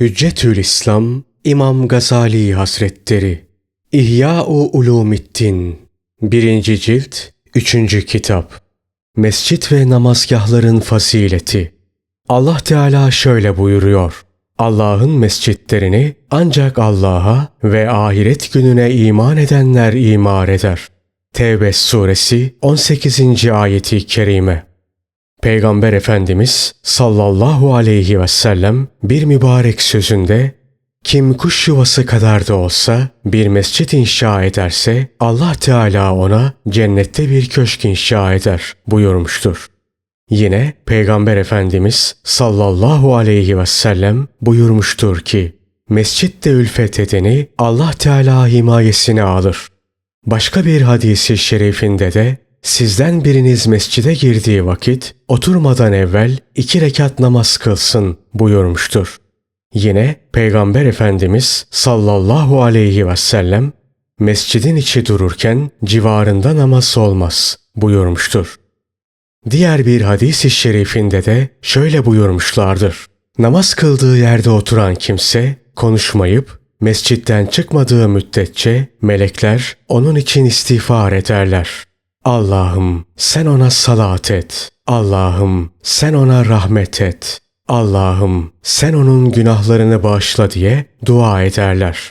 Hüccetül İslam İmam Gazali Hazretleri İhya-u Ulumiddin 1. cilt 3. kitap Mescit ve namazgahların fazileti Allah Teala şöyle buyuruyor. Allah'ın mescitlerini ancak Allah'a ve ahiret gününe iman edenler imar eder. Tevbe suresi 18. ayeti kerime. Peygamber Efendimiz sallallahu aleyhi ve sellem bir mübarek sözünde kim kuş yuvası kadar da olsa bir mescit inşa ederse Allah Teala ona cennette bir köşk inşa eder buyurmuştur. Yine Peygamber Efendimiz sallallahu aleyhi ve sellem buyurmuştur ki mescitte ülfet edeni Allah Teala himayesine alır. Başka bir hadisi şerifinde de Sizden biriniz mescide girdiği vakit oturmadan evvel iki rekat namaz kılsın buyurmuştur. Yine Peygamber Efendimiz sallallahu aleyhi ve sellem mescidin içi dururken civarında namaz olmaz buyurmuştur. Diğer bir hadis-i şerifinde de şöyle buyurmuşlardır. Namaz kıldığı yerde oturan kimse konuşmayıp mescitten çıkmadığı müddetçe melekler onun için istiğfar ederler. Allah'ım sen ona salat et. Allah'ım sen ona rahmet et. Allah'ım sen onun günahlarını bağışla diye dua ederler.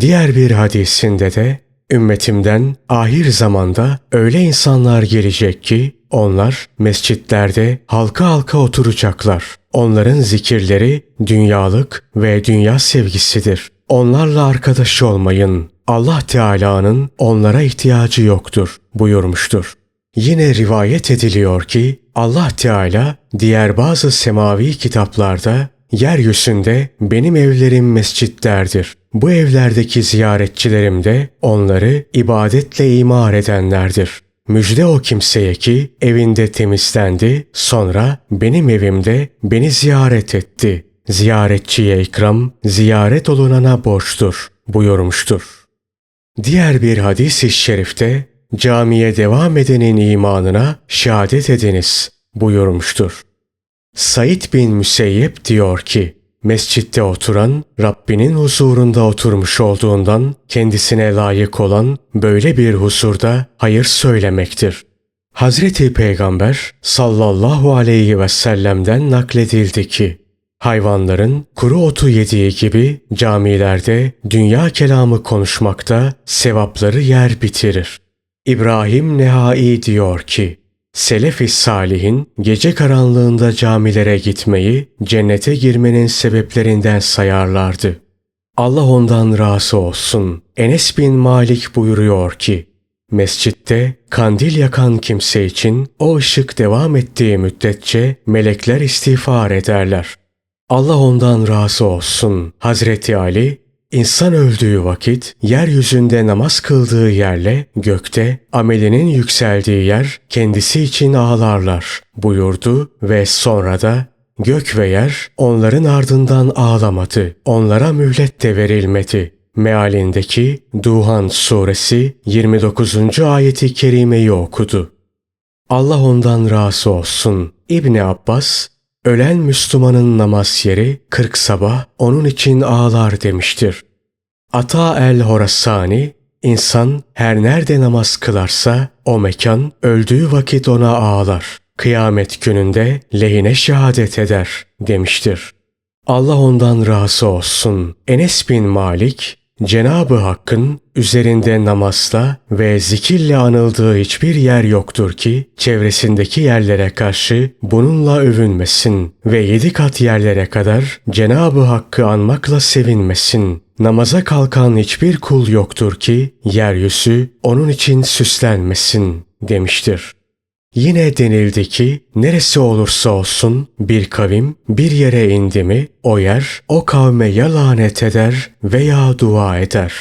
Diğer bir hadisinde de ümmetimden ahir zamanda öyle insanlar gelecek ki onlar mescitlerde halka halka oturacaklar. Onların zikirleri dünyalık ve dünya sevgisidir. Onlarla arkadaş olmayın. Allah Teala'nın onlara ihtiyacı yoktur buyurmuştur. Yine rivayet ediliyor ki Allah Teala diğer bazı semavi kitaplarda yeryüzünde benim evlerim mescitlerdir. Bu evlerdeki ziyaretçilerim de onları ibadetle imar edenlerdir. Müjde o kimseye ki evinde temizlendi, sonra benim evimde beni ziyaret etti. Ziyaretçiye ikram, ziyaret olunana borçtur buyurmuştur. Diğer bir hadis-i şerifte camiye devam edenin imanına şehadet ediniz buyurmuştur. Said bin Müseyyep diyor ki, mescitte oturan Rabbinin huzurunda oturmuş olduğundan kendisine layık olan böyle bir huzurda hayır söylemektir. Hazreti Peygamber sallallahu aleyhi ve sellem'den nakledildi ki, Hayvanların kuru otu yediği gibi camilerde dünya kelamı konuşmakta sevapları yer bitirir. İbrahim Nehai diyor ki, Selef-i Salih'in gece karanlığında camilere gitmeyi cennete girmenin sebeplerinden sayarlardı. Allah ondan razı olsun. Enes bin Malik buyuruyor ki, Mescitte kandil yakan kimse için o ışık devam ettiği müddetçe melekler istiğfar ederler. Allah ondan razı olsun. Hazreti Ali İnsan öldüğü vakit yeryüzünde namaz kıldığı yerle gökte amelinin yükseldiği yer kendisi için ağlarlar buyurdu ve sonra da gök ve yer onların ardından ağlamadı. Onlara mühlet de verilmedi. Mealindeki Duhan suresi 29. ayeti kerimeyi okudu. Allah ondan razı olsun. İbni Abbas Ölen Müslümanın namaz yeri 40 sabah onun için ağlar demiştir. Ata el Horasani, insan her nerede namaz kılarsa o mekan öldüğü vakit ona ağlar. Kıyamet gününde lehine şehadet eder demiştir. Allah ondan razı olsun. Enes bin Malik, Cenabı Hakk'ın üzerinde namazla ve zikirle anıldığı hiçbir yer yoktur ki çevresindeki yerlere karşı bununla övünmesin ve yedi kat yerlere kadar Cenabı Hakk'ı anmakla sevinmesin. Namaza kalkan hiçbir kul yoktur ki yeryüzü onun için süslenmesin demiştir. Yine denildi ki neresi olursa olsun bir kavim bir yere indi mi o yer o kavme ya lanet eder veya dua eder.